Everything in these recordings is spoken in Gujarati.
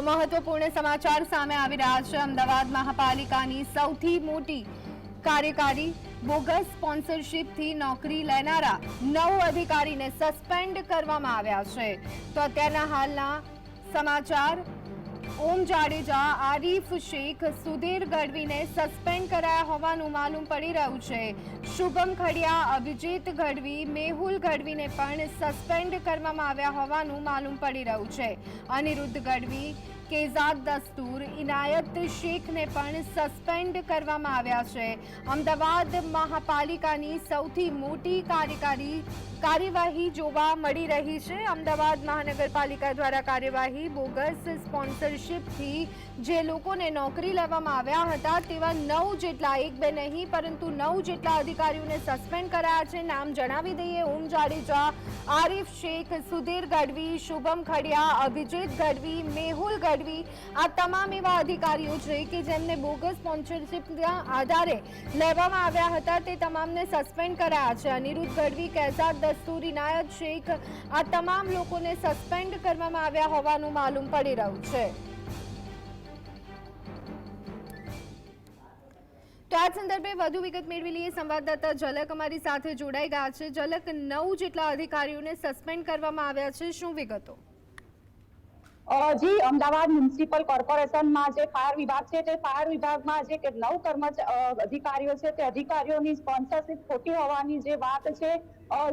તો મહત્વપૂર્ણ સમાચાર સામે આવી રહ્યા છે. અમદાવાદ મહાપાલિકાની સૌથી મોટી કાર્યકારી બોગસ સ્પોન્સરશિપથી નોકરી લેનારા નવ અધિકારીને સસ્પેન્ડ કરવામાં આવ્યા છે. તો અત્યારના હાલના સમાચાર ઓમ જાડેજા, આરીફ શેખ, સુધીર ગઢવીને સસ્પેન્ડ કરાયા હોવાનું માલુમ પડી રહ્યું છે. શુભમ ખડિયા, અભિજીત ગઢવી, મેહુલ ગઢવીને પણ સસ્પેન્ડ કરવામાં આવ્યા હોવાનું માલુમ પડી રહ્યું છે. અનિરુદ્ધ ગઢવી કેઝાદ દસ્તુર, ઇનાયત શેખને પણ સસ્પેન્ડ કરવામાં આવ્યા છે. અમદાવાદ મહાપાલિકાની સૌથી મોટી કાર્યકારી કાર્યવાહી જોવા મળી રહી છે. અમદાવાદ મહાનગરપાલિકા દ્વારા કાર્યવાહી બોગસ સ્પોન્સરશિપથી જે લોકોને નોકરી લેવામાં આવ્યા હતા, તેવા નવ જેટલા, એક બે નહીં, પરંતુ નવ જેટલા અધિકારીઓને સસ્પેન્ડ કરાયા છે. નામ જણાવી દઈએ, ઓમ જાડેજા, આરિફ શેખ, સુધીર ગઢવી, શુભમ ખડિયા, અભિજીત ગઢવી, મેહુલ ગઢવી આ તમામ એવા અધિકારીઓ છે કે જેમને બોગસ સ્પોન્સરશીપના આધારે લેવામાં આવ્યા હતા, તે તમામને સસ્પેન્ડ કરાયા છે. અનિરુદ્ધ ગઢવી કેઝાદ દસ્તુર, ઇનાયત શેખ, આ તમામ લોકોને સસ્પેન્ડ કરવામાં આવ્યા હોવાનું માલુમ પડી રહ્યું છે. તો આ સંદર્ભે વધુ વિગત મેળવી લઈએ. સંવાદદાતા ઝલક અમારી સાથે જોડાઈ ગયા છે. ઝલક નવ જેટલા અધિકારીઓને સસ્પેન્ડ કરવામાં આવ્યા છે. શું વિગતો? જી, અમદાવાદ મ્યુનિસિપલ કોર્પોરેશનમાં જે ફાયર વિભાગ છે, તે ફાયર વિભાગમાં જે નવ કર્મચારી અધિકારીઓ છે, તે અધિકારીઓની સ્પોન્સરશિપ ખોટી હોવાની જે વાત છે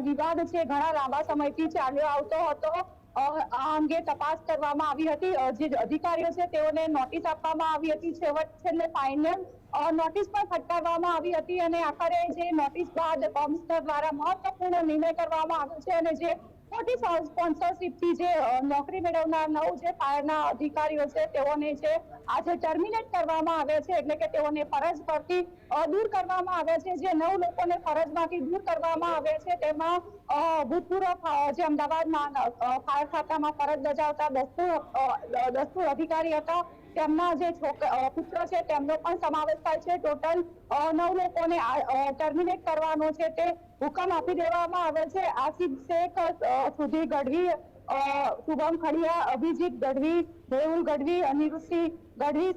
વિવાદ છે, ઘણા લાંબા સમયથી ચાલ્યો આવતો હતો. આ અંગે તપાસ કરવામાં આવી હતી. જે અધિકારીઓ છે, તેઓને નોટિસ આપવામાં આવી હતી. છેવટ છેલ્લે ફાઇનલ નોટિસ પણ ફટકારવામાં આવી હતી અને આખરે જે નોટિસ બાદ કમિશનર દ્વારા મહત્વપૂર્ણ નિર્ણય કરવામાં આવ્યો છે અને જે મોટી સ્પોન્સરશીપથી જે નોકરી મેળવનાર નવ જે ફાયરના અધિકારીઓ છે, તેઓને જે આજે ટર્મિનેટ કરવામાં આવે છે, એટલે કે તેઓને ફરજ પરથી દૂર કરવામાં આવે છે, જે નવ લોકોને ફરજમાંથી દૂર કરવામાં આવે છે, તેમાં ભૂતપૂર્વ જે અમદાવાદમાં ફાયર ખાતામાં ફરજ બજાવતા દસ્તુર અ, દસ્તુર અધિકારી હતા તેમના જે છોકરા પુત્ર છે તેમનો પણ સમાવેશ થાય છે. ટોટલ નવ લોકોને ટર્મિનેટ કરવાનો છે તે હુકમ આપી દેવામાં આવે છે. આસિફ શેખ સુધી ગઢવી શુભમ ખડિયા અભિજીત ગઢવી મેહુલ ગઢવી અનિરુદ્ધસિંહ ગઢવી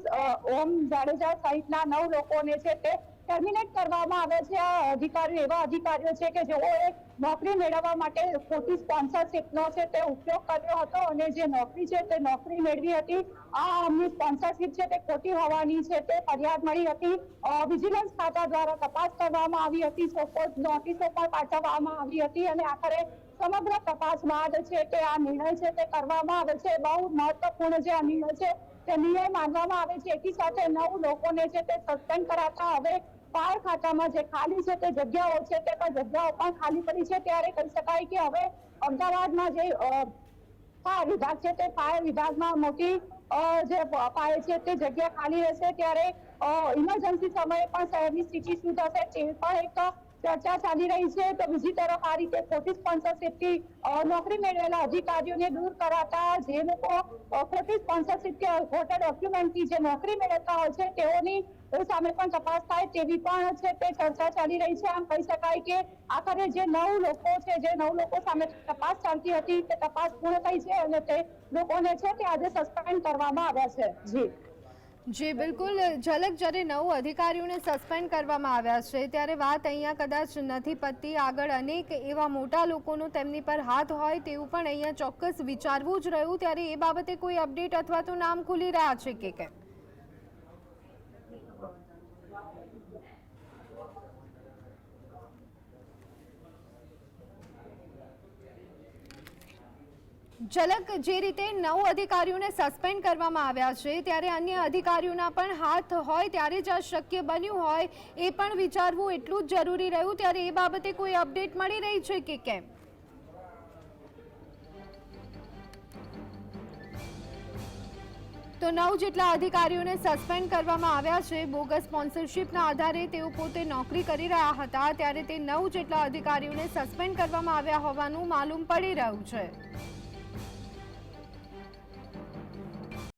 ઓમ જાડેજા સહિતના નવ લોકોને છે તે ટર્મિનેટ કરવામાં આવે છે આ અધિકારીઓ, એવા અધિકારીઓ છે કે જેઓએ નોકરી મેળવવા માટે ખોટી સ્પોન્સરશિપનો છે તે ઉપયોગ કર્યો હતો અને જે નોકરી છે તે નોકરી મેળવી હતી, આ અમની સ્પોન્સરશિપ છે તે ખોટી હોવાની છે તે ફરિયાદ મળી હતી. વિજિલન્સ ખાતા દ્વારા તપાસ કરવામાં આવી હતી સોપોઝ નોટિસો પણ પાઠવવામાં આવી હતી અને આખરે સમગ્ર તપાસ બાદ છે કે આ નિર્ણય છે તે કરવામાં આવે છે. બહુ મહત્વપૂર્ણ જે આ નિર્ણય છે તે નિર્ણય માનવામાં આવે છે. એકી સાથે નવ લોકોને છે તે સસ્પેન્ડ કરાતા હવે ફાયર ખાતામાં જે ખાલી છે તે જગ્યાઓ છે તે પણ જગ્યાઓ પણ ખાલી પડી છે ત્યારે કહી શકાય કે હવે અમદાવાદમાં જે ફાયર વિભાગ છે તે ફાયર વિભાગમાં મોટી જે પાય છે તે જગ્યા ખાલી રહેશે ત્યારે ઇમરજન્સી સમયે પણ શહેરની સ્થિતિ શું થશે તે પણ એક ચર્ચા ચાલી રહી છે તો બીજી તરફ આ રીતે ખોટી સ્પોન્સરશિપથી નોકરી મેળવેલા અધિકારીઓને દૂર કરાતા જે લોકો ખોટી સ્પોન્સરશિપથી ખોટા ડોક્યુમેન્ટથી જે નોકરી મેળવતા હોય છે, તેઓની સામે પણ તપાસ થાય તેવી પણ છે, તે ચર્ચા ચાલી રહી છે. આમ કહી શકાય કે આખરે જે નવ લોકો છે, જે નવ લોકો સામે તપાસ ચાલતી હતી, તે તપાસ પૂર્ણ થઈ છે અને તે લોકોને છે તે આજે સસ્પેન્ડ કરવામાં આવ્યા છે. જી. જી, બિલકુલ. ઝલક જ્યારે નવ અધિકારીઓને સસ્પેન્ડ કરવામાં આવ્યા છે, ત્યારે વાત અહીંયા કદાચ નથી પતતી આગળ અનેક એવા મોટા લોકોનું તેમની પર હાથ હોય તેવું પણ અહીંયા ચોક્કસ વિચારવું જ રહ્યું. ત્યારે એ બાબતે કોઈ અપડેટ અથવા તો નામ ખુલી રહ્યા છે કે કેમ? ઝલક જે રીતે નવ અધિકારીઓને સસ્પેન્ડ કરવામાં આવ્યા છે, ત્યારે અન્ય અધિકારીઓના પણ હાથ હોય, ત્યારે જ આ શક્ય બન્યું હોય, એ પણ વિચારવું એટલું જ જરૂરી રહ્યું. ત્યારે એ બાબતે કોઈ અપડેટ મળી રહી છે કે કેમ? તો નવ જેટલા અધિકારીઓને સસ્પેન્ડ કરવામાં આવ્યા છે, બોગસ સ્પોન્સરશિપના આધારે તેઓ પોતે નોકરી કરી રહ્યા હતા, ત્યારે તે નવ જેટલા અધિકારીઓને સસ્પેન્ડ કરવામાં આવ્યા હોવાનું માલુમ પડી રહ્યું છે.